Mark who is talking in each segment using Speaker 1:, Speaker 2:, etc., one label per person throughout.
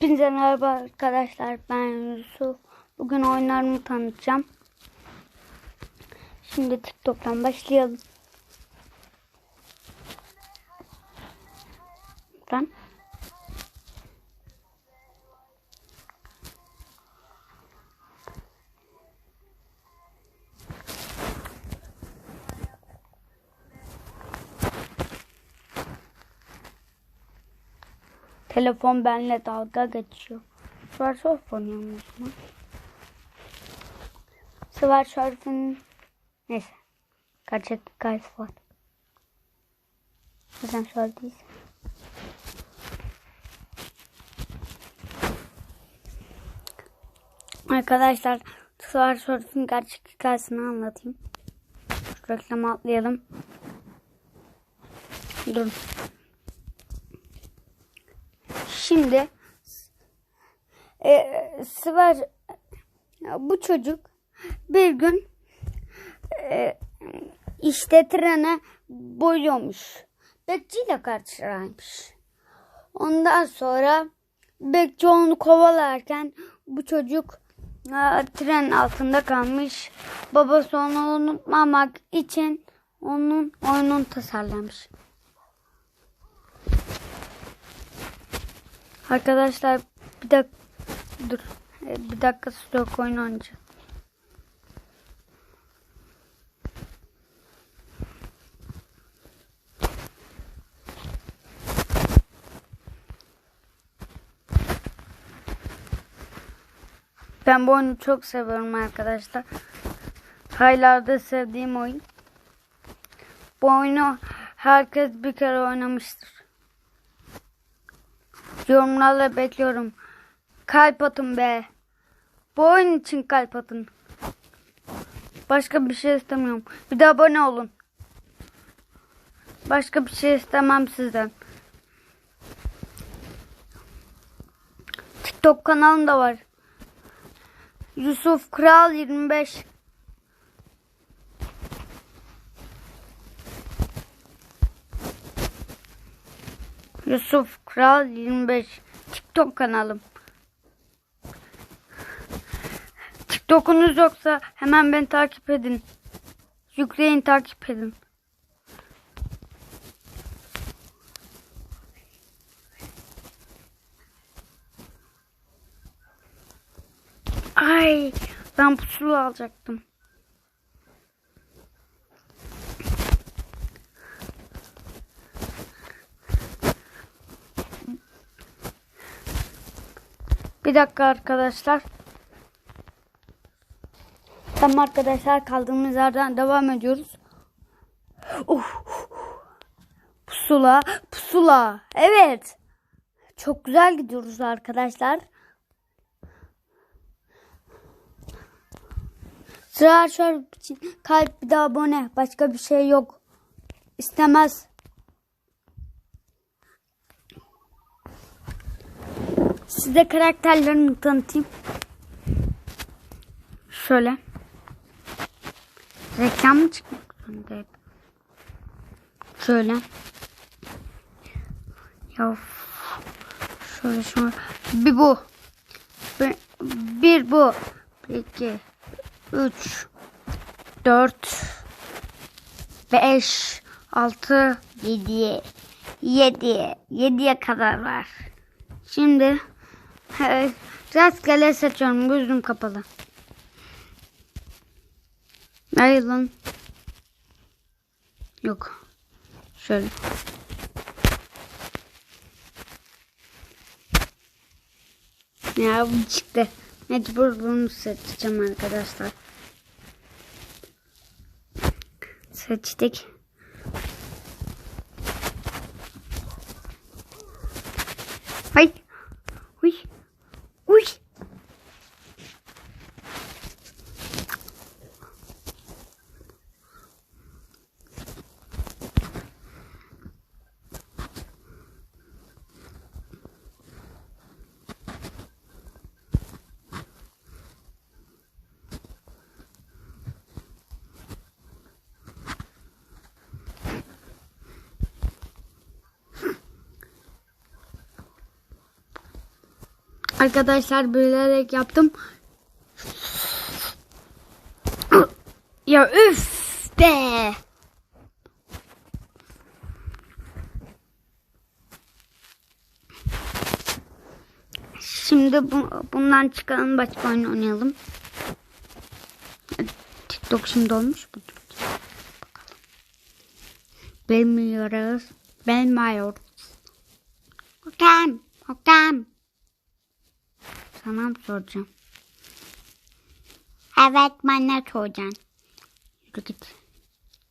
Speaker 1: Hepinize merhaba arkadaşlar. Ben Yusuf. Bugün oyunlarımı tanıtacağım. Şimdi TikTok'tan başlayalım. Buradan. Telefon benimle dalga geçiyor. Sweatshirt oynuyorum o zaman. Sweatshirt'ın neyse. Gerçek hikayesi var. Neden şöyle değilse. Arkadaşlar Sweatshirt'ın gerçek hikayesini anlatayım. Şu reklamı atlayalım. Durun. Şimdi e, Sıvar bu çocuk bir gün e, işte trene boyuyormuş. Bekçiyle karşılaşmış. Ondan sonra bekçi onu kovalarken bu çocuk e, tren altında kalmış. Babası onu unutmamak için onun oyununu tasarlamış. Arkadaşlar bir dakika dur. Ee, Bir dakika stok oyun oynayacağım. Ben bu oyunu çok seviyorum arkadaşlar. Haylarda sevdiğim oyun. Bu oyunu herkes bir kere oynamıştır. Yorumlarla bekliyorum. Kalp atın be. Bu oyun için kalp atın. Başka bir şey istemiyorum. Bir de abone olun. Başka bir şey istemem sizden. TikTok kanalım da var. Yusuf Kral 25. Yusuf Kral 25 TikTok kanalım. TikTok'unuz yoksa hemen beni takip edin. Yükleyin takip edin. Ay ben pusulu alacaktım. Bir dakika arkadaşlar. Tamam arkadaşlar kaldığımız yerden devam ediyoruz. Uf. Pusula, pusula. Evet. Çok güzel gidiyoruz arkadaşlar. Sıra şöyle için kalp bir de abone. Başka bir şey yok. İstemez. Size karakterlerimi tanıtayım. Şöyle. Reklam mı çıkmak zorunda? Şöyle. Ya şöyle şöyle. Bir bu. Bir, bir bu. İki. Üç. Dört. Beş. Altı. Yedi. Yedi. Yediye kadar var. Şimdi rastgele seçiyorum. Gözüm kapalı. Hayır lan. Yok. Şöyle. Ya bu çıktı. Mecbur bunu seçeceğim arkadaşlar. Seçtik. Arkadaşlar bilerek yaptım. Ya üf be. Şimdi bu, bundan çıkalım başka oyun oynayalım. TikTok şimdi olmuş mu? Bilmiyoruz. Bilmiyoruz. Okan. Okan. Sana mı soracağım? Evet bana soracaksın. Yürü git.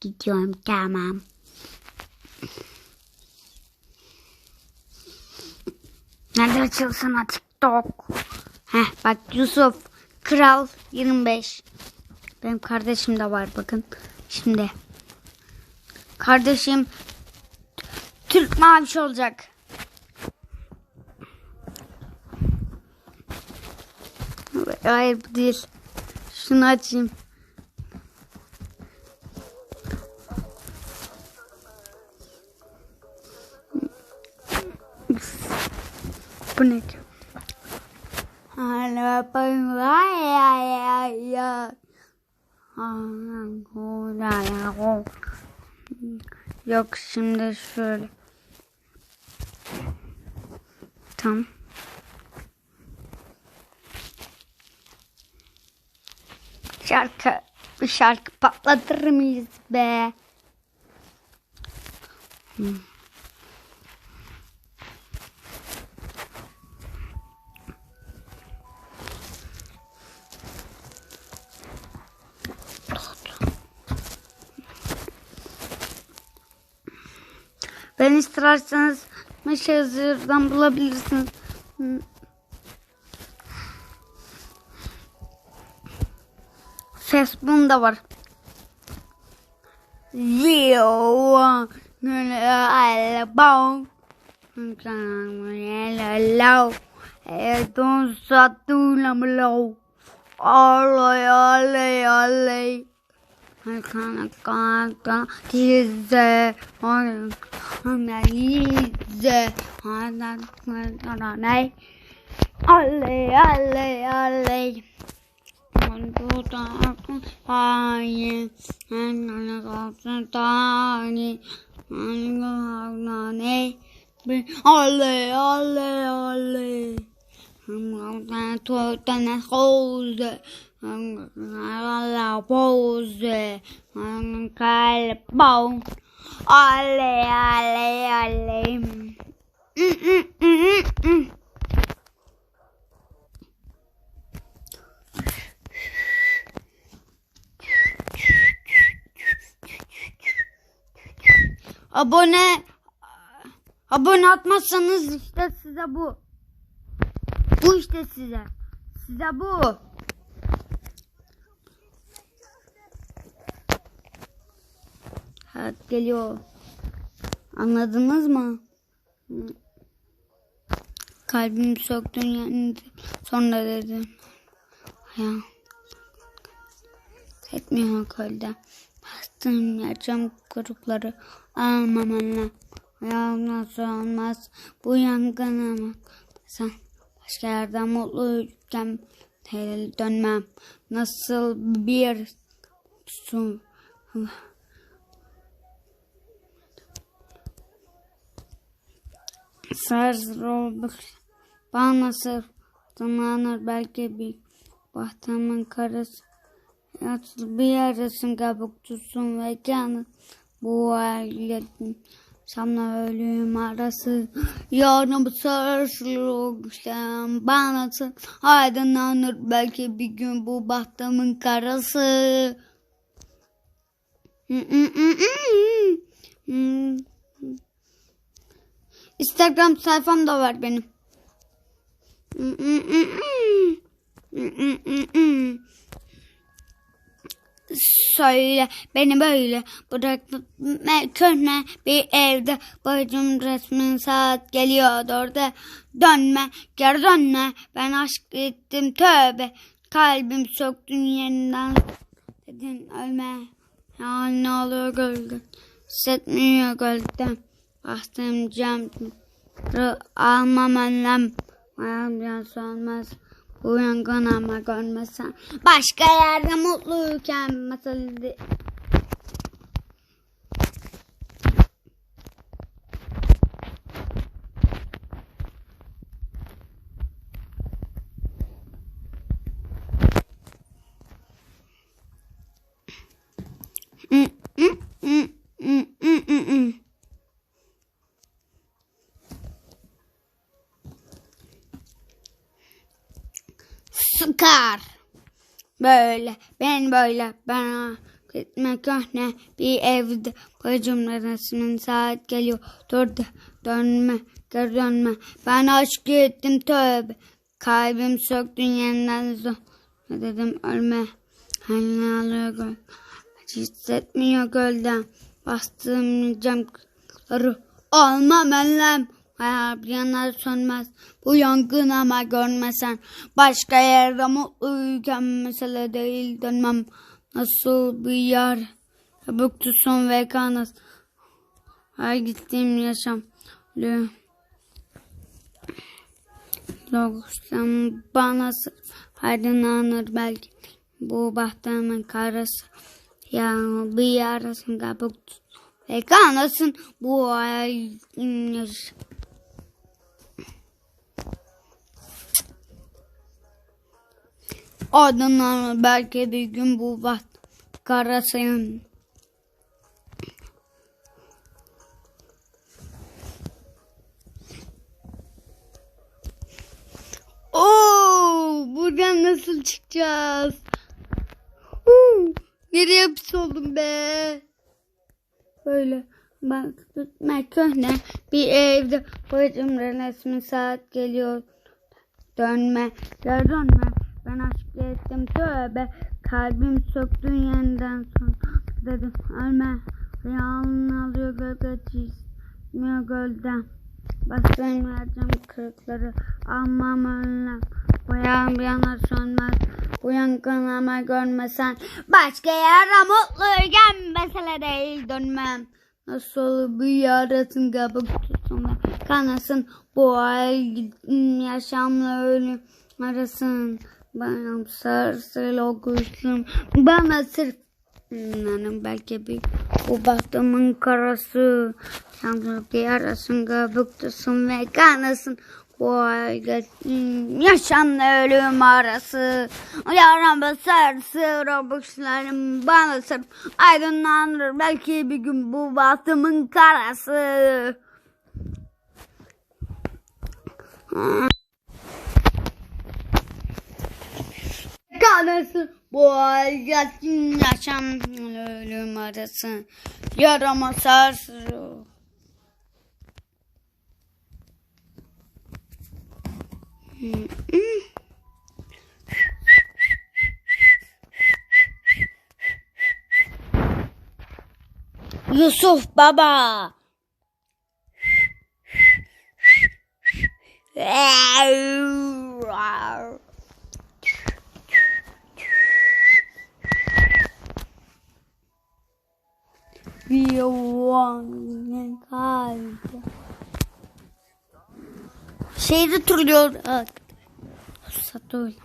Speaker 1: Gidiyorum tamam. Nerede açılsın TikTok? Heh bak Yusuf Kral 25. Benim kardeşim de var bakın. Şimdi. Kardeşim Türk maviş olacak. Hayır bu değil. Şunu açayım. Bu ne? Hala ben var ya ya ya. Yok şimdi şöyle. Tamam. Şarkı, bir şarkı patlatır mıyız be? Hmm. Ben isterseniz Meşazır'dan bulabilirsiniz. Hmm. Facebook'um da var. Don't stop doing them low Olay olay olay Kana kana tize Ana yize Ana kana ne Olay olay olay computer occupies and on the golden tiny and the hognane. Ole, ole, ole. I'm going to put on a hose. I'm going to pose. I'm going to bone. Ole, ole, ole. Mm-mm-mm-mm-mm. Abone abone atmazsanız işte size bu. Bu işte size. Size bu. Evet geliyor. Anladınız mı? Kalbimi söktün yani sonra dedim. Ya. Etmiyor kolda. Bastım yaşam grupları almamanla. Ya nasıl olmaz bu yangın ama. Sen başka yerden mutluyken dönmem. Nasıl bir su Sarsılmış bana sırf zamanır belki bir bahtamın karısı Yatsı bir yarasın kabuk tutsun ve canı bu ailetin Samla ölüm arası. Yarın bu sarsılır güçten bana Aydınlanır belki bir gün bu bahtamın karası. Instagram sayfam da var benim. Söyle beni böyle bırakma köhne bir evde bacım resmin saat geliyor orada. Dönme geri dönme. Ben aşk ettim tövbe. Kalbim söktün yeniden. Dedin ölme. Ya ne oluyor gölge hissetmiyor gölgeden bastım cam. Almam annem. Hayal biraz olmaz. Bu yangın ama görmesen. Başka yerde mutluyken masalı Sıkar. Böyle. Ben böyle. Bana gitme köhne bir evde. Bacımla resmin saat geliyor. Durdu. Dönme. Geri dönme. Ben aşk ettim tövbe. Kalbim söktün yeniden zor. Dedim ölme. Halini alıyor. Acı hissetmiyor gölden. Bastığım camları almam ellem. Hayal sönmez. Bu yangın ama görmesen. Başka yerde mutluyken mesele değil dönmem. Nasıl bir yer. Çabuk tutsun ve kanas. Her gittiğim yaşam. Logos'tan bana sır. Aydınlanır belki. Bu bahtımın karası. Ya bir yarasın kabuk tut. Ve kanasın bu ay yaşam. Ardından belki bir gün bu bat karasın. Oo, buradan nasıl çıkacağız? Huu, nereye hapis oldum be? Böyle bak tutma köhne bir evde bacım resmi saat geliyor. Dönme, geri dönme. Ben aşk ettim tövbe. Kalbim söktün yeniden son. Dedim ölme. Rüyalını alıyor gölge çizmiyor gölden. Bastığım vereceğim kırıkları almam önlem. Bu yan bir yanar sönmez. Bu yangın ama görmesen. Başka yere mutluyken mesele değil dönmem. Nasıl bir yarasın kabuk tutsun kanasın. Bu ay yaşamla ölüm arasın. Bana sarsıl o kuşum. Bana sırf Nanım belki bir bu bahtımın karası. Bir yarasın kabuk tutsun ve kanasın. Bu ay yaşamla ölüm arası. Yaramı sarsır o bakışlarım bana sırf aydınlanır. Belki bir gün bu bahtımın karası. Kanası bu ay yaşam ölüm arası. Yarama sarsır. Yusuf baba. Bir one kaldı. Şeyde turluyor. Satı öyle.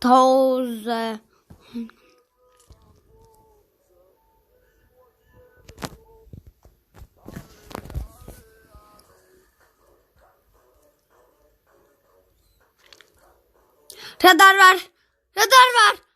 Speaker 1: Toze. Radar var. Radar var.